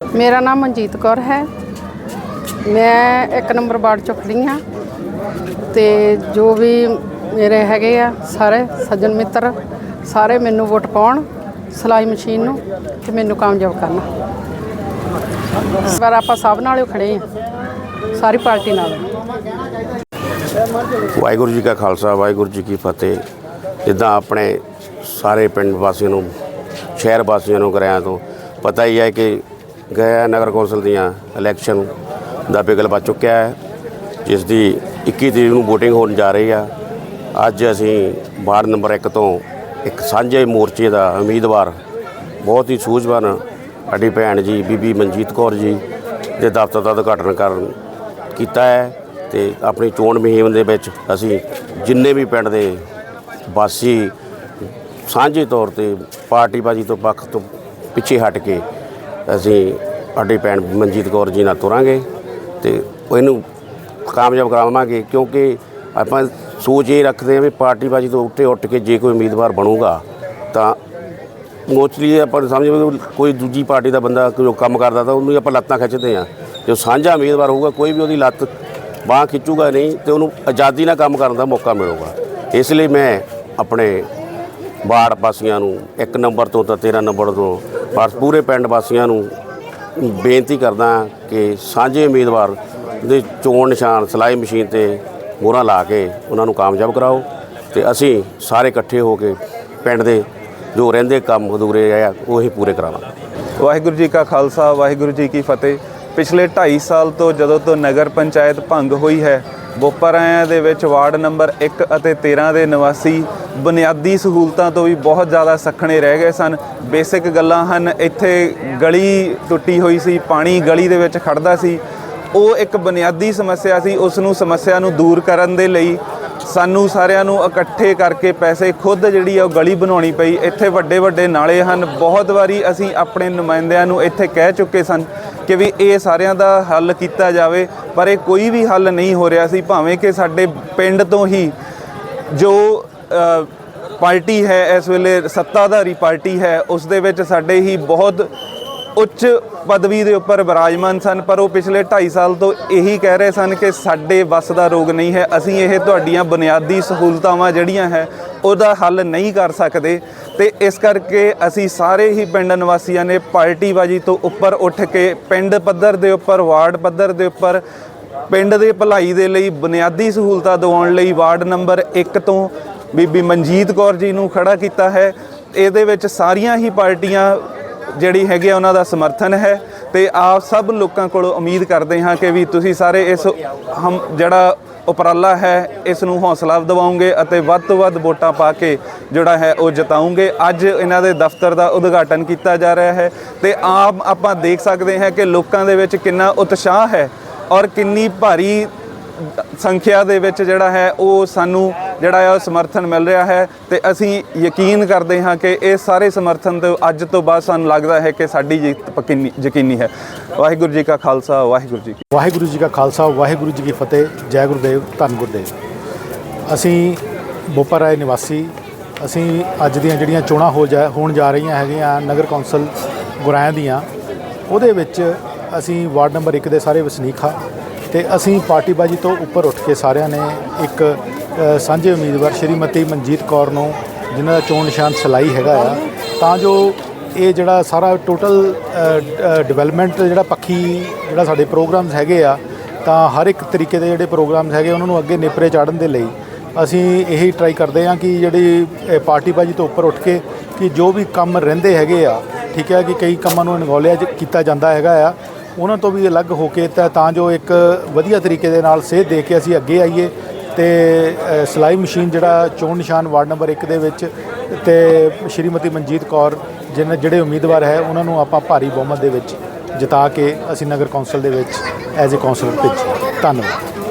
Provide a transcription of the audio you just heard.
ਮੇਰਾ ਨਾਮ ਮਨਜੀਤ ਕੌਰ ਹੈ। ਮੈਂ ਇੱਕ ਨੰਬਰ ਵਾਰਡ ਚੋਂ ਖੜੀ ਹਾਂ ਤੇ ਜੋ ਵੀ ਮੇਰੇ ਹੈਗੇ ਆ, ਸਾਰੇ ਸੱਜਣ ਮਿੱਤਰ, ਸਾਰੇ ਮੈਨੂੰ ਵੋਟ ਪਾਉਣ ਸਿਲਾਈ ਮਸ਼ੀਨ ਨੂੰ ਤੇ ਮੈਨੂੰ ਕਾਮਯਾਬ ਕਰਨਾ। ਇਸ ਵਾਰ ਆਪਾਂ ਸਭ ਨਾਲੋਂ ਖੜੇ ਹਾਂ, ਸਾਰੀ ਪਾਰਟੀ ਨਾਲ। ਵਾਹਿਗੁਰੂ ਜੀ ਕਾ ਖਾਲਸਾ, ਵਾਹਿਗੁਰੂ ਜੀ ਕੀ ਫਤਿਹ। ਜਿੱਦਾਂ ਆਪਣੇ ਸਾਰੇ ਪਿੰਡ ਵਾਸੀਆਂ ਨੂੰ, ਸ਼ਹਿਰ ਵਾਸੀਆਂ ਨੂੰ ਕਰਿਆ ਤੋਂ ਪਤਾ ਹੀ ਹੈ ਕਿ ਗਿਆ ਨਗਰ ਕੌਂਸਲ ਦੀਆਂ ਇਲੈਕਸ਼ਨ ਦਾ ਬਿਗਲ ਵੱਜ ਚੁੱਕਿਆ ਹੈ, ਜਿਸ ਦੀ 21 ਤਰੀਕ ਨੂੰ VOTING ਹੋਣ ਜਾ ਰਹੀ ਆ। ਅੱਜ ਅਸੀਂ ਵਾਰਡ ਨੰਬਰ 1 ਤੋਂ ਇੱਕ ਸਾਂਝੇ ਮੋਰਚੇ ਦਾ ਉਮੀਦਵਾਰ, ਬਹੁਤ ਹੀ ਸੂਝਵਾਨ ਸਾਡੀ ਭੈਣ ਜੀ, ਬੀਬੀ ਮਨਜੀਤ ਕੌਰ ਜੀ ਦੇ ਦਫ਼ਤਰ ਦਾ ਉਦਘਾਟਨ ਕਰਨ ਕੀਤਾ ਹੈ ਤੇ ਆਪਣੀ ਚੋਣ ਮੁਹਿੰਮ ਦੇ ਵਿੱਚ ਅਸੀਂ ਜਿੰਨੇ ਵੀ ਪਿੰਡ ਦੇ ਵਾਸੀ ਸਾਂਝੇ ਤੌਰ ਤੇ ਪਾਰਟੀਬਾਜ਼ੀ ਤੋਂ ਪੱਖ ਤੋਂ ਪਿੱਛੇ ਹਟ ਕੇ ਅਸੀਂ ਸਾਡੀ ਭੈਣ ਮਨਜੀਤ ਕੌਰ ਜੀ ਨਾਲ ਤੁਰਾਂਗੇ ਤੇ ਇਹਨੂੰ ਕਾਮਯਾਬ ਕਰਾਵਾਂਗੇ ਕਿਉਂਕਿ ਆਪਾਂ ਸੋਚ ਇਹ ਰੱਖਦੇ ਹਾਂ ਵੀ ਪਾਰਟੀਬਾਜ਼ੀ ਤੋਂ ਉੱਤੇ ਉੱਠ ਕੇ ਜੇ ਕੋਈ ਉਮੀਦਵਾਰ ਬਣੂਗਾ ਤਾਂ ਮੋਸਟਲੀ ਆਪਾਂ ਨੂੰ ਸਮਝ ਕੋਈ ਦੂਜੀ ਪਾਰਟੀ ਦਾ ਬੰਦਾ ਜੋ ਕੰਮ ਕਰਦਾ ਤਾਂ ਉਹਨੂੰ ਆਪਾਂ ਲੱਤਾਂ ਖਿੱਚਦੇ ਆ ਜੋ ਸਾਂਝਾ ਉਮੀਦਵਾਰ ਹੋਊਗਾ, ਕੋਈ ਵੀ ਉਹਦੀ ਲੱਤ ਬਾਹ ਖਿੱਚੂਗਾ ਨਹੀਂ ਤੇ ਉਹਨੂੰ ਆਜ਼ਾਦੀ ਨਾਲ ਕੰਮ ਕਰਨ ਦਾ ਮੌਕਾ ਮਿਲੂਗਾ। ਇਸ ਲਈ ਮੈਂ ਆਪਣੇ ਵਾਰਡ ਵਾਸੀਆਂ ਨੂੰ ਇੱਕ ਨੰਬਰ ਤੋਂ ਤਾਂ 13 ਨੰਬਰ ਤੋਂ ਪਰ ਪੂਰੇ ਪਿੰਡ ਵਾਸੀਆਂ ਨੂੰ ਬੇਨਤੀ ਕਰਦਾ ਕਿ ਸਾਂਝੇ ਉਮੀਦਵਾਰ ਦੇ ਚੋਣ ਨਿਸ਼ਾਨ ਸਿਲਾਈ ਮਸ਼ੀਨ ਤੇ ਮੋਹਰਾਂ ਲਾ ਕੇ ਉਹਨਾਂ ਨੂੰ ਕਾਮਯਾਬ ਕਰਾਓ ਤੇ ਅਸੀਂ ਸਾਰੇ ਇਕੱਠੇ ਹੋ ਕੇ ਪਿੰਡ ਦੇ ਜੋ ਰਹਿੰਦੇ ਕੰਮ ਅਧੂਰੇ ਆ, ਉਹੀ ਪੂਰੇ ਕਰਾਵਾਂਗੇ। ਵਾਹਿਗੁਰੂ ਜੀ ਕਾ ਖਾਲਸਾ, ਵਾਹਿਗੁਰੂ ਜੀ ਕੀ ਫਤਿਹ। ਪਿਛਲੇ 2.5 ਸਾਲ ਤੋਂ ਜਦੋਂ ਤੋਂ ਨਗਰ ਪੰਚਾਇਤ ਭੰਗ ਹੋਈ ਹੈ, ਬੋਪਰਾਇਆ ਦੇ ਵਿੱਚ ਵਾਰਡ ਨੰਬਰ 1 ਅਤੇ 13 ਦੇ ਨਿਵਾਸੀ ਬੁਨਿਆਦੀ ਸਹੂਲਤਾਂ ਤੋਂ ਵੀ ਬਹੁਤ ਜ਼ਿਆਦਾ ਸੱਖਣੇ ਰਹਿ ਗਏ ਸਨ। ਬੇਸਿਕ ਗੱਲਾਂ ਹਨ, ਇੱਥੇ ਗਲੀ ਟੁੱਟੀ ਹੋਈ ਸੀ, ਪਾਣੀ ਗਲੀ ਦੇ ਵਿੱਚ ਖੜਦਾ ਸੀ। ਉਹ ਇੱਕ ਬੁਨਿਆਦੀ ਸਮੱਸਿਆ ਸੀ ਉਸ ਨੂੰ ਸਮੱਸਿਆ ਨੂੰ ਦੂਰ ਕਰਨ ਦੇ ਲਈ ਸਾਨੂੰ ਸਾਰਿਆਂ ਨੂੰ ਇਕੱਠੇ ਕਰਕੇ ਪੈਸੇ ਖੁਦ ਜਿਹੜੀ ਆ ਉਹ ਗਲੀ ਬਣਾਉਣੀ ਪਈ। ਇੱਥੇ ਵੱਡੇ ਵੱਡੇ ਨਾਲੇ ਹਨ। ਬਹੁਤ ਵਾਰੀ ਅਸੀਂ ਆਪਣੇ ਨੁਮਾਇੰਦਿਆਂ ਨੂੰ ਇੱਥੇ ਕਹਿ ਚੁੱਕੇ ਸਨ ਕਿ ਵੀ ਇਹ ਸਾਰਿਆਂ ਦਾ ਹੱਲ ਕੀਤਾ ਜਾਵੇ, ਪਰ ਇਹ ਕੋਈ ਵੀ ਹੱਲ ਨਹੀਂ ਹੋ ਰਿਹਾ ਸੀ, ਭਾਵੇਂ ਕਿ ਸਾਡੇ ਪਿੰਡ ਤੋਂ ਹੀ ਜੋ ਪਾਰਟੀ ਹੈ, ਇਸ ਵੇਲੇ ਸੱਤਾਧਾਰੀ ਪਾਰਟੀ ਹੈ, ਉਸ ਦੇ ਵਿੱਚ ਸਾਡੇ ਹੀ ਬਹੁਤ ਉੱਚ ਪਦਵੀ ਦੇ ਉੱਪਰ ਵਿਰਾਜਮਾਨ ਸਨ, ਪਰ ਉਹ ਪਿਛਲੇ 2.5 ਸਾਲ ਤੋਂ ਇਹੀ ਕਹਿ ਰਹੇ ਸਨ ਕਿ ਸਾਡੇ ਵੱਸ ਦਾ ਰੋਗ ਨਹੀਂ ਹੈ, ਅਸੀਂ ਇਹ ਤੁਹਾਡੀਆਂ ਬੁਨਿਆਦੀ ਸਹੂਲਤਾਵਾਂ ਜਿਹੜੀਆਂ ਹੈ, ਉਹਦਾ ਹੱਲ ਨਹੀਂ ਕਰ ਸਕਦੇ ਤੇ ਇਸ ਕਰਕੇ ਅਸੀਂ ਸਾਰੇ ਹੀ ਪਿੰਡ ਨਿਵਾਸੀਆਂ ਨੇ ਪਾਰਟੀਬਾਜੀ ਤੋਂ ਉੱਪਰ ਉੱਠ ਕੇ ਪਿੰਡ ਪੱਧਰ ਦੇ ਉੱਪਰ, ਵਾਰਡ ਪੱਧਰ ਦੇ ਉੱਪਰ, ਪਿੰਡ ਦੇ ਭਲਾਈ ਦੇ ਲਈ ਬੁਨਿਆਦੀ ਸਹੂਲਤਾਂ ਦਿਵਾਉਣ ਲਈ ਵਾਰਡ ਨੰਬਰ 1 ਤੋਂ ਬੀਬੀ ਮਨਜੀਤ ਕੌਰ ਜੀ ਨੂੰ ਖੜਾ ਕੀਤਾ ਹੈ। ਇਹਦੇ ਵਿੱਚ ਸਾਰੀਆਂ ਹੀ ਪਾਰਟੀਆਂ ਜਿਹੜੀ ਹੈਗੀ ਉਹਨਾਂ ਦਾ ਸਮਰਥਨ ਹੈ ਤੇ ਆਪ ਸਭ ਲੋਕਾਂ ਕੋਲੋਂ ਉਮੀਦ ਕਰਦੇ ਹਾਂ ਕਿ ਵੀ ਤੁਸੀਂ ਸਾਰੇ ਇਸ ਹਮ ਜਿਹੜਾ ਉਪਰਾਲਾ ਹੈ, ਇਸ ਨੂੰ ਹੌਸਲਾ ਦਿਵਾਓਗੇ ਅਤੇ ਵੱਧ ਤੋਂ ਵੱਧ ਵੋਟਾਂ ਪਾ ਕੇ ਜਿਹੜਾ ਹੈ, ਉਹ ਜਿਤਾਉਂਗੇ ਅੱਜ ਇਹਨਾਂ ਦੇ ਦਫ਼ਤਰ ਦਾ ਉਦਘਾਟਨ ਕੀਤਾ ਜਾ ਰਿਹਾ ਹੈ ਤੇ ਆਪ ਆਪਾਂ ਦੇਖ ਸਕਦੇ ਹਾਂ ਕਿ ਲੋਕਾਂ ਦੇ ਵਿੱਚ ਕਿੰਨਾ ਉਤਸ਼ਾਹ ਹੈ ਔਰ ਕਿੰਨੀ ਭਾਰੀ ਸੰਖਿਆ ਦੇ ਵਿੱਚ ਜਿਹੜਾ ਹੈ ਉਹ ਸਾਨੂੰ ਜਿਹੜਾ ਹੈ ਉਹ ਸਮਰਥਨ ਮਿਲ ਰਿਹਾ ਹੈ ਤੇ ਅਸੀਂ ਯਕੀਨ ਕਰਦੇ ਹਾਂ ਕਿ ਇਹ ਸਾਰੇ ਸਮਰਥਨ ਤੋਂ ਅੱਜ ਤੋਂ ਬਾਅਦ ਸਾਨੂੰ ਲੱਗਦਾ ਹੈ ਕਿ ਸਾਡੀ ਜਿੱਤ ਪੱਕੀ ਯਕੀਨੀ ਹੈ। ਵਾਹਿਗੁਰੂ ਜੀ ਕਾ ਖਾਲਸਾ, ਵਾਹਿਗੁਰੂ ਜੀ ਵਾਹਿਗੁਰੂ ਜੀ ਕਾ ਖਾਲਸਾ, ਵਾਹਿਗੁਰੂ ਜੀ ਕੀ ਫਤਿਹ। ਜੈ ਗੁਰਦੇਵ, ਧੰਨ ਗੁਰਦੇਵ। ਅਸੀਂ ਬੋਪਾ ਰਾਏ ਨਿਵਾਸੀ, ਅਸੀਂ ਅੱਜ ਦੀਆਂ ਜਿਹੜੀਆਂ ਚੋਣਾਂ ਹੋ ਜਾ ਹੋਣ ਜਾ ਰਹੀਆਂ ਹੈਗੀਆਂ ਨਗਰ ਕੌਂਸਲ ਗੁਰਾਇਆਂ ਦੀਆਂ, ਉਹਦੇ ਵਿੱਚ ਅਸੀਂ ਵਾਰਡ ਨੰਬਰ 1 ਦੇ ਸਾਰੇ ਵਸਨੀਕ ਹਾਂ। ਤੇ ਅਸੀਂ ਪਾਰਟੀਬਾਜੀ ਤੋਂ ਉੱਪਰ ਉੱਠ ਕੇ ਸਾਰਿਆਂ ਨੇ ਇੱਕ ਸਾਂਝੇ ਉਮੀਦਵਾਰ ਸ਼੍ਰੀਮਤੀ ਮਨਜੀਤ ਕੌਰ ਨੂੰ, ਜਿਨ੍ਹਾਂ ਦਾ ਚੋਣ ਨਿਸ਼ਾਨ ਸਲਾਈ ਹੈਗਾ ਆ, ਤਾਂ ਜੋ ਇਹ ਜਿਹੜਾ ਸਾਰਾ ਟੋਟਲ ਡਿਵੈਲਪਮੈਂਟ ਜਿਹੜਾ ਪੱਖੀ, ਜਿਹੜਾ ਸਾਡੇ ਪ੍ਰੋਗਰਾਮਸ ਹੈਗੇ ਆ, ਤਾਂ ਹਰ ਇੱਕ ਤਰੀਕੇ ਦੇ ਜਿਹੜੇ ਪ੍ਰੋਗਰਾਮਸ ਹੈਗੇ, ਉਹਨਾਂ ਨੂੰ ਅੱਗੇ ਨੇਪਰੇ ਚਾੜਨ ਦੇ ਲਈ ਅਸੀਂ ਇਹੀ ਟਰਾਈ ਕਰਦੇ ਹਾਂ ਕਿ ਜਿਹੜੀ ਪਾਰਟੀਬਾਜੀ ਤੋਂ ਉੱਪਰ ਉੱਠ ਕੇ ਕਿ ਜੋ ਵੀ ਕੰਮ ਰਹਿੰਦੇ ਹੈਗੇ ਆ, ਠੀਕ ਹੈ, ਕਿ ਕਈ ਕੰਮਾਂ ਨੂੰ ਇਨਵੋਲਿਆ ਕੀਤਾ ਜਾਂਦਾ ਹੈਗਾ ਆ ਉਹਨਾਂ ਤੋਂ ਵੀ ਅਲੱਗ ਹੋ ਕੇ ਤਾਂ ਜੋ ਇੱਕ ਵਧੀਆ ਤਰੀਕੇ ਦੇ ਨਾਲ ਸੇਧ ਦੇ ਕੇ ਅਸੀਂ ਅੱਗੇ ਆਈਏ ਤੇ ਅ, ਸਿਲਾਈ ਮਸ਼ੀਨ ਜਿਹੜਾ ਚੋਣ ਨਿਸ਼ਾਨ ਵਾਰਡ ਨੰਬਰ 1 ਦੇ ਵਿੱਚ ਤੇ ਸ਼੍ਰੀਮਤੀ ਮਨਜੀਤ ਕੌਰ ਜਿਹਨੇ ਜਿਹੜੇ ਉਮੀਦਵਾਰ ਹੈ ਉਹਨਾਂ ਨੂੰ ਆਪਾਂ ਭਾਰੀ ਬਹੁਮਤ ਦੇ ਵਿੱਚ ਜਿਤਾ ਕੇ ਅਸੀਂ ਨਗਰ ਕੌਂਸਲ ਦੇ ਵਿੱਚ ਐਜ਼ ਅ ਕੌਂਸਲਰ ਭੇਜੀ ਧੰਨਵਾਦ।